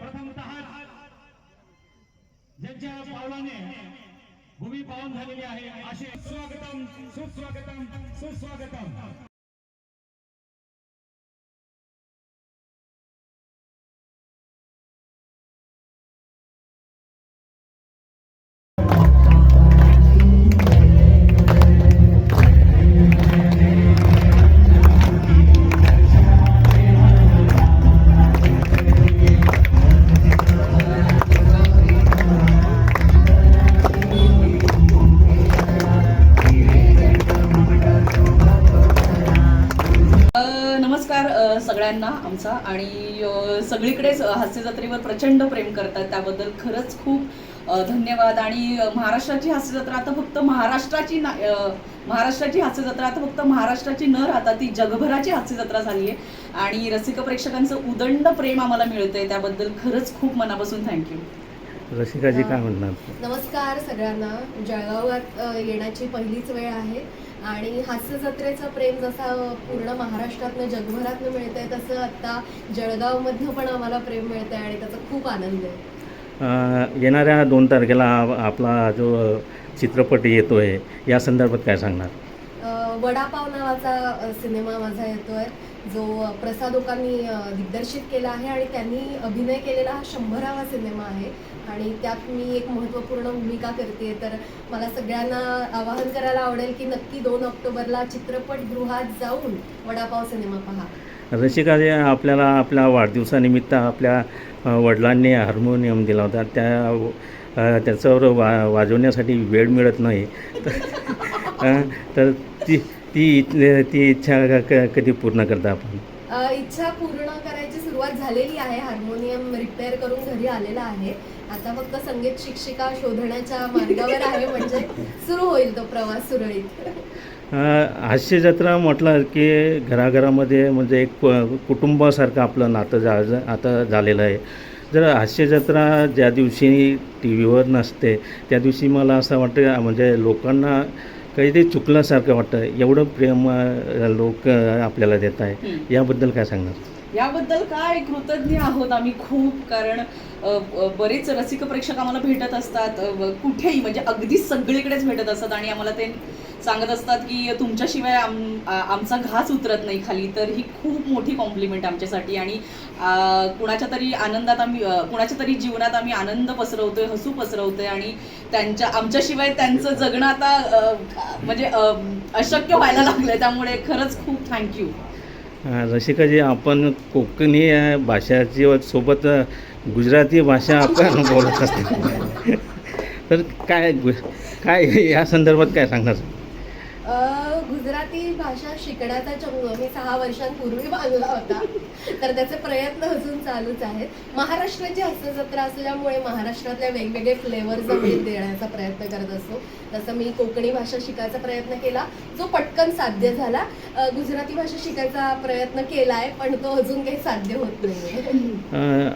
प्रथमतः ज्यांच्या पावलाने भूमी पावन झालेली आहे असे स्वागतम सुस्वागतम सुस्वागतम. नमस्कार सगळ्यांना आमचा. आणि सगळीकडेच हास्य जत्रेवर प्रचंड प्रेम करतात. त्याबद्दल खरंच खूप धन्यवाद. आणि महाराष्ट्राची हास्य जत्रा आता फक्त महाराष्ट्राची ना महाराष्ट्राची हास्य जत्रा आता फक्त महाराष्ट्राची न राहता ती जगभराची हास्य जत्रा झाली आहे आणि रसिक प्रेक्षकांचं उदंड प्रेम आम्हाला मिळतंय. त्याबद्दल खरंच खूप मनापासून थँक्यू रसिकाजी काय म्हणणार? नमस्कार सगळ्यांना. जळगावात येण्याची पहिलीच वेळ आहे. आणि हास्य जत्रेचं प्रेम जसं पूर्ण महाराष्ट्रातनं जगभरातनं मिळतंय तसं आत्ता जळगावमधनं पण आम्हाला प्रेम मिळतंय आणि त्याचा खूप आनंद आहे. येणाऱ्या दोन तारखेला आप- आपला जो चित्रपट येतो आहे या संदर्भात काय सांगणार? वडापाव नावाचा सिनेमा माझा येतोय. जो प्रसाद ओकांनी दिग्दर्शित केला आहे आणि त्यांनी अभिनय केलेला हा शंभरावा सिनेमा आहे. आणि त्यात मी एक महत्त्वपूर्ण भूमिका करते तर मला सगळ्यांना आवाहन करायला आवडेल की नक्की दोन ऑक्टोबरला चित्रपटगृहात जाऊन वडापाव सिनेमा पहा. रसिका आपल्याला आपल्या वाढदिवसानिमित्त आपल्या वडिलांनी हार्मोनियम दिला होता. त्या त्याच्यावर वा वाजवण्यासाठी वेळ मिळत नाही. तर तर ती ती ती इच्छा क- क- कधी पूर्ण करता आपण? अ, इच्छा पूर्ण करायची सुरुवात झालेली आहे. हार्मोनियम रिपेअर करून घरी आलेला आहे. आता फक्त संगीत शिक्षिका शोधण्याच्या मार्गावर आहे म्हणजे सुरू होईल तो प्रवास सुरळीत. अं, हास्य जत्रा म्हटलं की घराघरामध्ये म्हणजे एक कु- कुटुंबासारखं आपलं नातं जा जा- आता झालेलं आहे. जर हास्य जत्रा ज्या दिवशी टी व्हीवर नसते त्या दिवशी मला असं वाटतं म्हणजे लोकांना काहीतरी चुकल्यासारखं वाटतं. एवढं प्रेम लोक आपल्याला देत आहे. याबद्दल काय सांगणार? याबद्दल काय कृतज्ञ आहोत आम्ही खूप. कारण बरेच रसिक प्रेक्षक आम्हाला भेटत असतात. कुठेही म्हणजे अगदी सगळीकडेच भेटत असतात. आणि आम्हाला ते सांगत असतात की तुमच्याशिवाय आम आमचा घास उतरत नाही खाली. तर ही खूप मोठी कॉम्प्लिमेंट आमच्यासाठी. आणि कुणाच्या तरी आनंदात आम्ही कुणाच्या तरी जीवनात आम्ही आनंद पसरवतोय हसू पसरवतोय आणि त्यांच्या आमच्याशिवाय त्यांचं जगणं आता म्हणजे अशक्य व्हायला लागलंय. त्यामुळे खरंच खूप थँक्यू रसिकाजी आपण कोकणी भाषाची सोबत गुजराती भाषा आपण बोलत असते. तर काय गु- काय या संदर्भात काय सांगणार? गुजराती भाषा शिकण्याचा चंग मी सहा वर्षांपूर्वी बांधला होता. तर त्याचे प्रयत्न अजून चालूच आहेत. महाराष्ट्राची हस्तजत्रा असल्यामुळे महाराष्ट्रातल्या वेगवेगळे फ्लेवर्स आम्ही देण्याचा प्रयत्न करत असतो. तसं मी कोकणी भाषा शिकायचा प्रयत्न केला. जो पटकन साध्य झाला. गुजराती भाषा शिकायचा प्रयत्न केला आहे पण तो अजून काही साध्य होत नाही